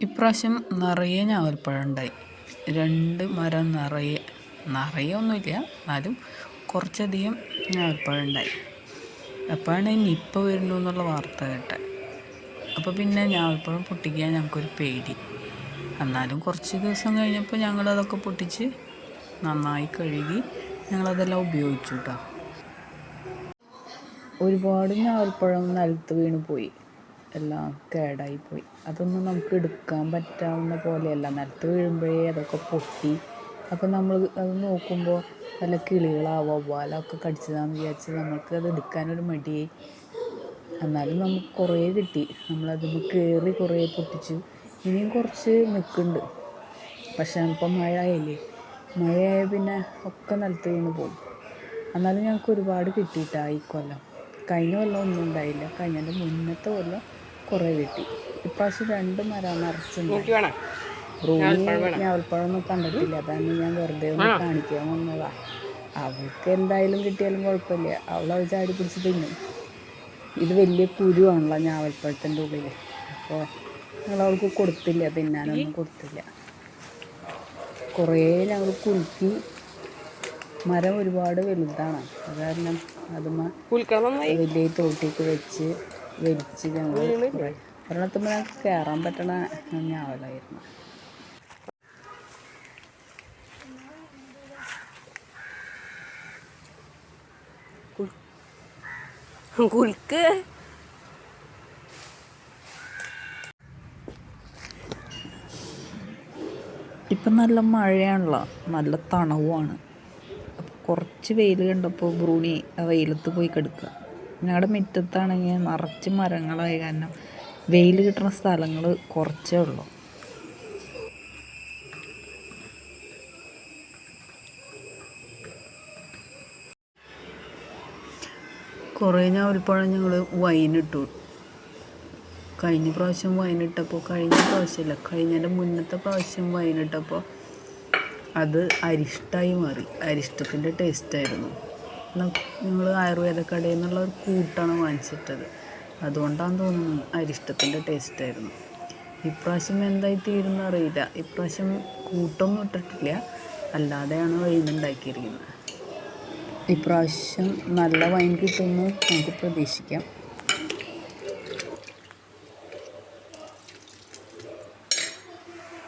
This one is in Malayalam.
ഇപ്രാവശ്യം നിറയെ ഞാവൽപ്പഴം ഉണ്ടായി രണ്ട് മരം നിറയെ നിറയെ ഒന്നുമില്ല എന്നാലും കുറച്ചധികം ഞാവൽപ്പഴം ഉണ്ടായി അപ്പോഴാണ് നിപ്പ വരുന്നു എന്നുള്ള വാർത്ത കേട്ടത്. അപ്പോൾ പിന്നെ ഞാവൽപ്പഴം പൊട്ടിക്കാൻ ഞങ്ങൾക്കൊരു പേടി. എന്നാലും കുറച്ച് ദിവസം കഴിഞ്ഞപ്പോൾ ഞങ്ങളതൊക്കെ പൊട്ടിച്ച് നന്നായി കഴുകി ഞങ്ങളതെല്ലാം ഉപയോഗിച്ചു കേട്ടോ. ഒരുപാട് ഞാവൽപ്പഴം നിലത്ത് വീണ് പോയി എല്ലാം കേടായി പോയി. അതൊന്നും നമുക്ക് എടുക്കാൻ പറ്റാവുന്ന പോലെയല്ല. നിലത്ത് വീഴുമ്പോഴേ അതൊക്കെ പൊട്ടി. അപ്പോൾ നമ്മൾ അത് നോക്കുമ്പോൾ വല്ല കിളികളാവോ വവ്വാലൊക്കെ കടിച്ചതാണെന്ന് വിചാരിച്ച് നമ്മൾക്ക് അത് എടുക്കാനൊരു മടിയായി. എന്നാലും നമുക്ക് കുറേ കിട്ടി. നമ്മളത് കയറി കുറേ പൊട്ടിച്ചു. ഇനിയും കുറച്ച് നിൽക്കുന്നുണ്ട്. പക്ഷേ ഇപ്പം മഴ ആയില്ലേ മഴയായ പിന്നെ ഒക്കെ നിലത്ത് വീണ് പോകും. എന്നാലും ഞങ്ങൾക്ക് ഒരുപാട് കിട്ടിയിട്ടാണ് ഈ കൊല്ലം. കഴിഞ്ഞ കൊല്ലം ഒന്നും ഉണ്ടായില്ല. കഴിഞ്ഞതിന്റെ മുന്നത്തെ കൊല്ലം കുറേ കിട്ടി. ഇപ്രാവശ്യം രണ്ട് മരം നിറച്ചുണ്ടായി റൂമിൽ ഞാവൽപ്പഴമൊന്നും കണ്ടിട്ടില്ല. അതാണ് ഞാൻ വെറുതെ ഒന്ന് കാണിക്കാൻ വന്നതാ. അവൾക്ക് എന്തായാലും കിട്ടിയാലും കുഴപ്പമില്ല. അവളത് ചാടി പിടിച്ച് തിന്നും. ഇത് വലിയ കുരുവാണല്ലോ ഞാവൽപ്പഴത്തിന്റെ ഉള്ളിൽ അപ്പോൾ ഞങ്ങൾ അവൾക്ക് കൊടുത്തില്ല. തിന്നാനൊന്നും കൊടുത്തില്ല. കുറേ ഞങ്ങൾ കുലുക്കി മരം ഒരുപാട് വലുതാണ്. അത് കാരണം അതുമ്മ വലിയ തോട്ടിക്ക് വെച്ച് വലിച്ച് ഞങ്ങൾ ഒരെണ്ണത്തുമ്പോൾ ഞങ്ങൾക്ക് കയറാൻ പറ്റണ ഞാവലായിരുന്നു. കുൽക്ക്. ഇപ്പം നല്ല മഴയാണല്ലോ. നല്ല തണവുമാണ് കുറച്ച് വെയിൽ കണ്ടപ്പോൾ ഭ്രൂണി ആ വെയിലത്ത് പോയി കിടക്കുക ഞങ്ങളുടെ മുറ്റത്താണെങ്കിൽ നിറച്ച് മരങ്ങളായ കാരണം വെയിൽ കിട്ടുന്ന സ്ഥലങ്ങൾ കുറച്ചേ ഉള്ളൂ. കുറേ ഞാവൽപ്പഴം ഞങ്ങൾ വൈനിട്ടു. കഴിഞ്ഞ പ്രാവശ്യം വൈനിട്ടപ്പോൾ കഴിഞ്ഞ പ്രാവശ്യമല്ല കഴിഞ്ഞതിന്റെ മുന്നത്തെ പ്രാവശ്യം വൈനിട്ടപ്പോൾ അത് അരിഷ്ടായി മാറി. അരിഷ്ടത്തിന്റെ ടേസ്റ്റായിരുന്നു ഞങ്ങൾ ആയുർവേദ കടയിൽ നിന്നുള്ള ഒരു കൂട്ടാണ് വാങ്ങിച്ചിട്ടത്. അതുകൊണ്ടാണെന്ന് തോന്നുന്നു അരിഷ്ടത്തിന്റെ ടേസ്റ്റായിരുന്നു ഇപ്രാവശ്യം എന്തായി തീരുന്ന അറിയില്ല. ഇപ്രാവശ്യം കൂട്ടൊന്നും ഇട്ടിട്ടില്ല. അല്ലാതെയാണ് വൈനുണ്ടാക്കിയിരിക്കുന്നത് ഇപ്രാവശ്യം നല്ല വൈൻ കിട്ടുമെന്ന് നമുക്ക് പ്രതീക്ഷിക്കാം.